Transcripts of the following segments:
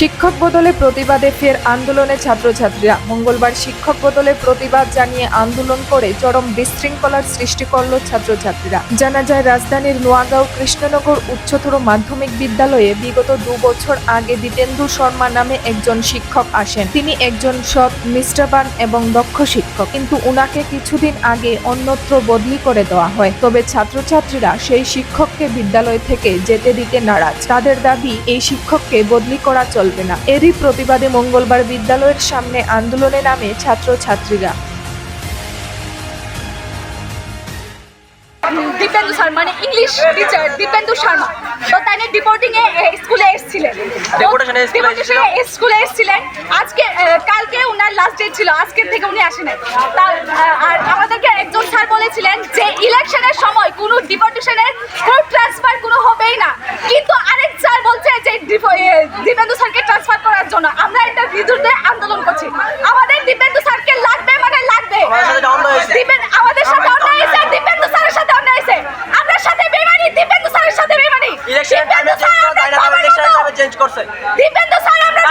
শিক্ষক বদলে প্রতিবাদে ফের আন্দোলনে ছাত্রছাত্রীরা। মঙ্গলবার শিক্ষক বদলে প্রতিবাদ জানিয়ে আন্দোলন করে চরম বিশৃঙ্খলার সৃষ্টি করল ছাত্রছাত্রীরা। জানা যায়, রাজধানীর নোয়াগাঁও কৃষ্ণনগর উচ্চতর মাধ্যমিক বিদ্যালয়ে বিগত দু বছর আগে দীপেন্দু শর্মা নামে একজন শিক্ষক আসেন। তিনি একজন সৎ নিষ্ঠাবান এবং দক্ষ শিক্ষক। কিন্তু উনাকে কিছুদিন আগে অন্যত্র বদলি করে দেওয়া হয়। তবে ছাত্রছাত্রীরা সেই শিক্ষককে বিদ্যালয় থেকে যেতে দিতে নারাজ। তাদের দাবি, এই শিক্ষককে বদলি করা চলবে না এরই প্রতিবাদে মঙ্গলবার বিদ্যালয়ের সামনে আন্দোলনে নামে ছাত্রছাত্রীরা। দীপেন্দু স্যার মানে ইংলিশ টিচার দীপেন্দু শর্মা। তো ডিপোর্টিং এ স্কুলে এসেছিলেন। ডিপোর্টেশনে স্কুলে এসেছিলেন। আজকে কালকে উনার লাস্ট ডেট ছিল। আজকের থেকে উনি আসেন নাই। তার আহ, আর আমাদেরকে একজন স্যার বলেছিলেন যে ইলেকশনের সময় কোনো ডিপোর্টেশনের কোনো ট্রান্সফার কোনো হবেই না কিন্তু আরেক স্যার বলছে যে ডিপো- এ, দীপেন্দু স্যারকে ট্রান্সফার করার জন্য আমরা এটা বিরুদ্ধে আন্দোলন করছি। আমাদের দীপেন্দু স্যারকে লাগবে মানে লাগবে। আমাদের সাথে অন্যায় হয়েছে। দীপেন্দু স্যারের সাথে অন্যায় হয়েছে। আপনার সাথে বেমানি দীপেন্দু স্যারের সাথে বেমানি দীপেন্দু স্যার আমরা চেঞ্জ করছে। দীপেন্দু স্যার আমরা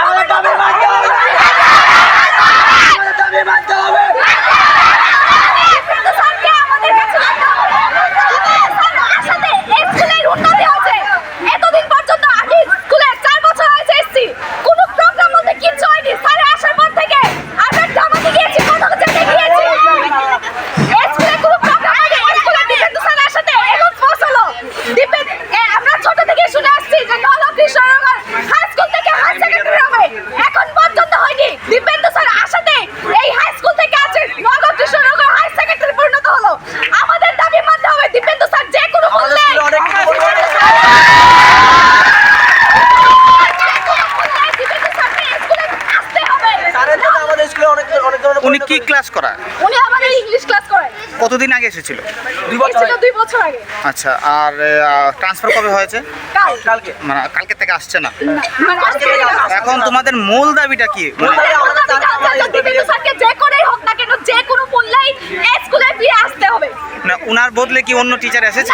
নলক উনি কি ক্লাস করা উনি আমাদের ইংলিশ ক্লাস করায়। কতদিন আগে এসেছিল? দুই বছর এসেছিল দুই বছর আগে। আচ্ছা আর ট্রান্সফার কবে হয়েছে? কাল। কালকে। মানে কালকে থেকে আসছে না? মানে আজকে থেকে আসছে। এখন তোমাদের মূল দাবিটা কি? যে করেই হোক না কেন যে কোনো মূল্যেই স্কুলে ফিরে আসতে হবে। না উনার বদলে কি অন্য টিচার এসেছে?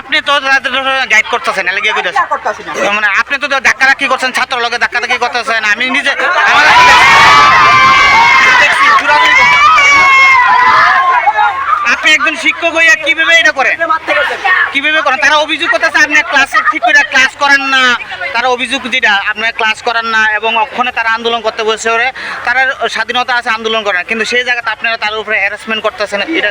আপনি তো গাইড করতেছেন মানে আপনি তো ধাক্কি করছেন? ছাত্র লগে ধাক্কা ধাক্কি করতেছেন। আমি নিজে। আপনি একজন এটা করেন? কীভাবে করেন? তারা অভিযোগ করতেছে ক্লাসে করেন না। তারা অভিযোগ যেটা ক্লাস করেন না এবং তারা আন্দোলন করতে বসে ওরে। তার স্বাধীনতা আছে, আন্দোলন করেন। কিন্তু সেই জায়গাতে আপনারা তার উপরে হ্যারাসমেন্ট করতেছেন। এটা